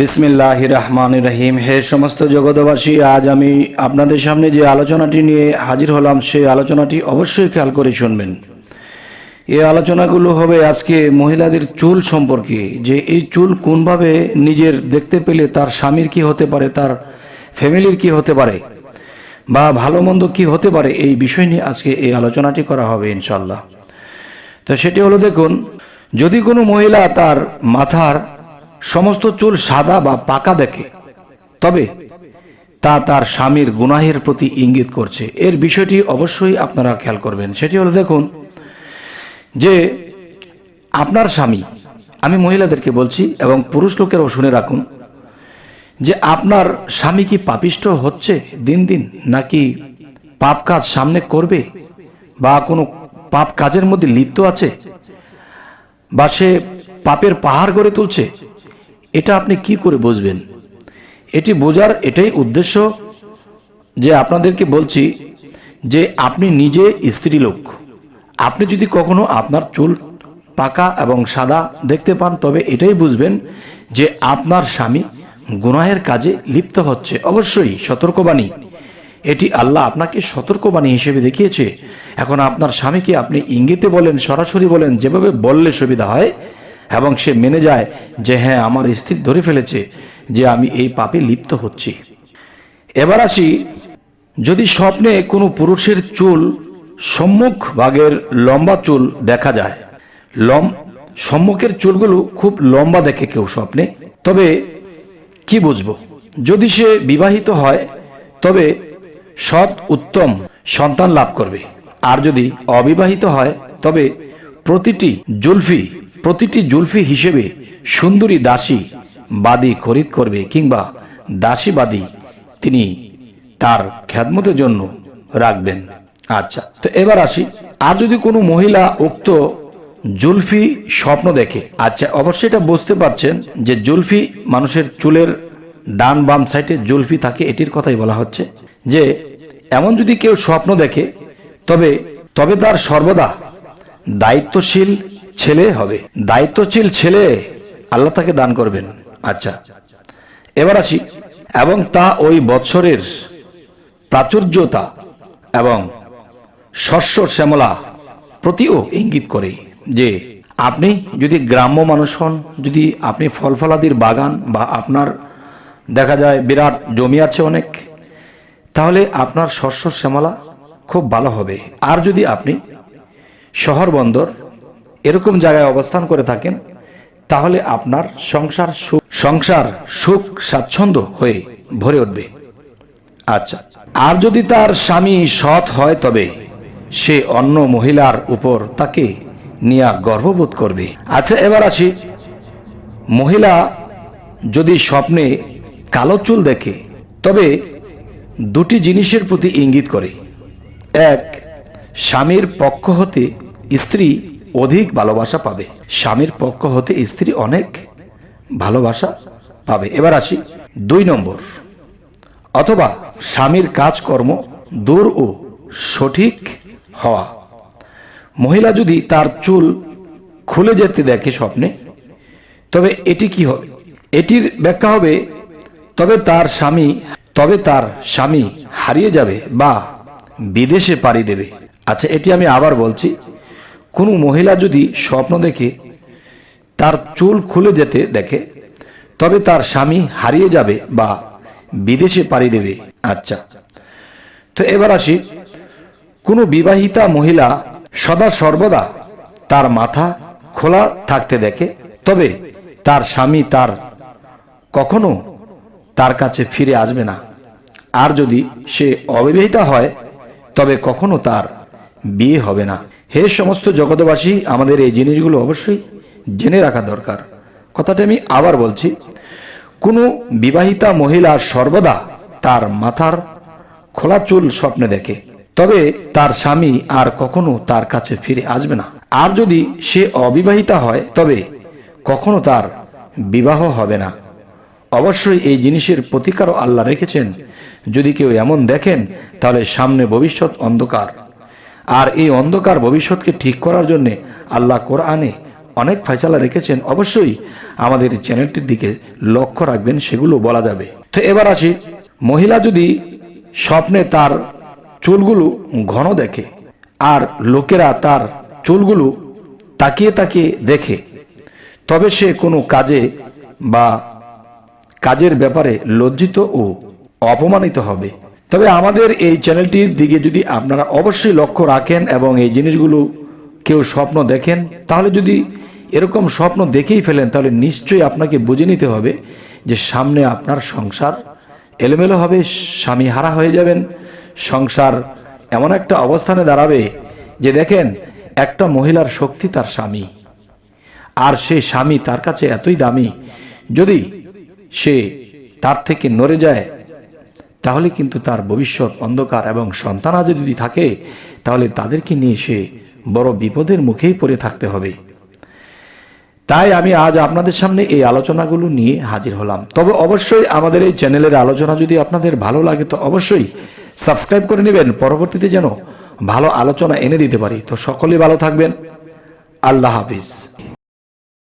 বিসমিল্লাহ রহমান রহিম হে সমস্ত জগতবাসী আজ আমি আপনাদের সামনে যে আলোচনাটি নিয়ে হাজির হলাম সেই আলোচনাটি অবশ্যই খেয়াল করে শুনবেন। এই আলোচনাগুলো হবে আজকে মহিলাদের চুল সম্পর্কে, যে এই চুল কোনভাবে নিজের দেখতে পেলে তার স্বামীর কি হতে পারে, তার ফ্যামিলির কি হতে পারে, বা ভালো মন্দ কি হতে পারে, এই বিষয় নিয়ে আজকে এই আলোচনাটি করা হবে ইনশাল্লাহ তো সেটি হলো দেখুন, যদি কোনো মহিলা তার মাথার সমস্ত চুল সাদা বা পাকা দেখে। তবে তা তার স্বামীর গুনাহের প্রতি ইঙ্গিত করছে। এর বিষয়টি অবশ্যই আপনারা খেয়াল করবেন। সেটি হলো, দেখুন, যে আপনার স্বামী, আমি মহিলাদেরকে বলছি এবং পুরুষ লোকেরাও শুনে রাখুন, যে আপনার স্বামী কি পাপিষ্ট হচ্ছে দিন দিন, নাকি পাপ কাজ সামনে করবে বা কোনো পাপ কাজের মধ্যে লিপ্ত আছে বা সে পাপের পাহাড় গড়ে তুলছে? এটা আপনি কি করে বুঝবেন? এটি বোঝার এটাই উদ্দেশ্য যে আপনাদেরকে বলছি যে আপনি নিজে স্ত্রী লোক। আপনি যদি কখনো আপনার চুল পাকা এবং সাদা দেখতে পান, তবে এটাই বুঝবেন যে আপনার স্বামী গুনাহের কাজে লিপ্ত হচ্ছে। অবশ্যই সতর্কবাণী। এটি আল্লাহ আপনাকে সতর্কবাণী হিসেবে দেখিয়েছে। এখন আপনার স্বামীকে আপনি ইঙ্গিতে বলেন, সরাসরি বলেন, যেভাবে বললে সুবিধা হয় এবং সে মেনে যায় যে হ্যাঁ আমার স্থির ধরে ফেলেছে যে আমি এই পাপে লিপ্ত হচ্ছি। এবার আসি, যদি স্বপ্নে কোনো পুরুষের চুল সম্মুখ ভাগের লম্বা চুল দেখা যায়, লম, সম্মুখের চুলগুলো খুব লম্বা দেখে কেউ স্বপ্নে, তবে কি বুঝব? যদি সে বিবাহিত হয়, তবে সৎ উত্তম সন্তান লাভ করবে। আর যদি অবিবাহিত হয়, তবে প্রতিটি জুলফি প্রতিটি জুলফি হিসেবে সুন্দরী দাসী বাদী খরিদ করবে কিংবা দাসী বাদী তিনি তার খ্যাতমতের জন্য রাখবেন। আচ্ছা তো এবার আসি। আর যদি কোনো মহিলা উক্ত জুলফি স্বপ্ন দেখে আচ্ছা অবশ্যই এটা বুঝতে পারছেন যে জুলফি মানুষের চুলের ডান বাম সাইডে জুলফি থাকে, এটির কথাই বলা হচ্ছে যে এমন যদি কেউ স্বপ্ন দেখে, তবে তবে তার সর্বদা দায়িত্বশীল ছেলে হবে। দায়িত্বশীল ছেলে আল্লাহ তাকে দান করবেন। আচ্ছা এবার আসি। এবং তা ওই বৎসরের প্রাচুর্যতা এবং শস্য শ্যামলা প্রতিও ইঙ্গিত করে যে আপনি যদি গ্রাম্য মানুষ হন, যদি আপনি ফল ফলাদির বাগান বা আপনার দেখা যায় বিরাট জমি আছে অনেক, তাহলে আপনার শস্য শ্যামলা খুব ভালো হবে। আর যদি আপনি শহর বন্দর এরকম জায়গায় অবস্থান করে থাকেন, তাহলে আপনার সংসার সুখ সংসার সুখ স্বাচ্ছন্দ্য হয়ে ভরে উঠবে। আচ্ছা আর যদি তার স্বামী সৎ হয় তবে সে অন্য মহিলার উপর তাকে নিয়ে গর্ববোধ করবে। আচ্ছা এবার আসি। মহিলা যদি স্বপ্নে কালো চুল দেখে, তবে দুটি জিনিসের প্রতি ইঙ্গিত করে। এক, স্বামীর পক্ষ হতে স্ত্রী অধিক ভালোবাসা পাবে। স্বামীর পক্ষ হতে স্ত্রী অনেক ভালোবাসা পাবে। এবার আসি দুই নম্বর। অথবা স্বামীর কাজকর্ম দূর ও সঠিক হওয়া। মহিলা যদি তার চুল খুলে যেতে দেখে স্বপ্নে, তবে এটি কি হবে এটির ব্যাখ্যা হবে, তবে তার স্বামী, তবে তার স্বামী হারিয়ে যাবে বা বিদেশে পাড়ি দেবে। আচ্ছা এটি আমি আবার বলছি। কোনো মহিলা যদি স্বপ্ন দেখে, তার চুল খুলে যেতে দেখে, তবে তার স্বামী হারিয়ে যাবে বা বিদেশে পাড়ি দেবে। আচ্ছা। তো এবার আসি, কোনো বিবাহিতা মহিলা সদা সর্বদা তার মাথা খোলা থাকতে দেখে, তবে তার স্বামী তার কখনো তার কাছে ফিরে আসবে না। আর যদি সে অবিবাহিতা হয়, তবে কখনো তার বিয়ে হবে না। হে সমস্ত জগতবাসী আমাদের এই জিনিসগুলো অবশ্যই জেনে রাখা দরকার। কথাটা আমি আবার বলছি, কোনো বিবাহিতা মহিলা সর্বদা তার মাথার খোলা চুল স্বপ্নে দেখে, তবে তার স্বামী আর কখনো তার কাছে ফিরে আসবে না। আর যদি সে অবিবাহিতা হয়, তবে কখনো তার বিবাহ হবে না। অবশ্যই এই জিনিসের প্রতিকারও আল্লাহ রেখেছেন। যদি কেউ এমন দেখেন, তাহলে সামনে ভবিষ্যৎ অন্ধকার। আর এই অন্ধকার ভবিষ্যৎকে ঠিক করার জন্যে আল্লাহ কোরআনে অনেক ফয়সালা রেখেছেন। অবশ্যই আমাদের চ্যানেলটির দিকে লক্ষ্য রাখবেন, সেগুলো বলা যাবে। তো এবার আসি, মহিলা যদি স্বপ্নে তার চুলগুলো ঘন দেখে আর লোকেরা তার চুলগুলো তাকিয়ে তাকিয়ে দেখে, তবে সে কোনো কাজে বা কাজের ব্যাপারে লজ্জিত ও অপমানিত হবে। তবে আমাদের এই চ্যানেলটির দিকে যদি আপনারা অবশ্যই লক্ষ্য রাখেন এবং এই জিনিসগুলো কেউ স্বপ্ন দেখেন, তাহলে যদি এরকম স্বপ্ন দেখেই ফেলেন, তাহলে নিশ্চয়ই আপনাকে বুঝে নিতে হবে যে সামনে আপনার সংসার এলোমেলো হবে, স্বামী হারা হয়ে যাবেন। সংসার এমন একটা অবস্থানে দাঁড়াবে যে দেখেন, একটা মহিলার শক্তি তার স্বামী। আর সে স্বামী তার কাছে এতই দামি, যদি সে তার থেকে নড়ে যায় তাহলে কিন্তু তার ভবিষ্যৎ অন্ধকার এবং সন্তানাজ যদি থাকে, তাহলে তাদেরকে নিয়ে সে বড় বিপদের মুখেই পড়ে থাকতে হবে। তাই আমি আজ আপনাদের সামনে এই আলোচনাগুলো নিয়ে হাজির হলাম। তবে অবশ্যই আমাদের এই চ্যানেলের আলোচনা যদি আপনাদের ভালো লাগে, তো অবশ্যই সাবস্ক্রাইব করে নেবেন। পরবর্তীতে যেন ভালো আলোচনা এনে দিতে পারি। তো সকলেই ভালো থাকবেন। আল্লাহ হাফিজ।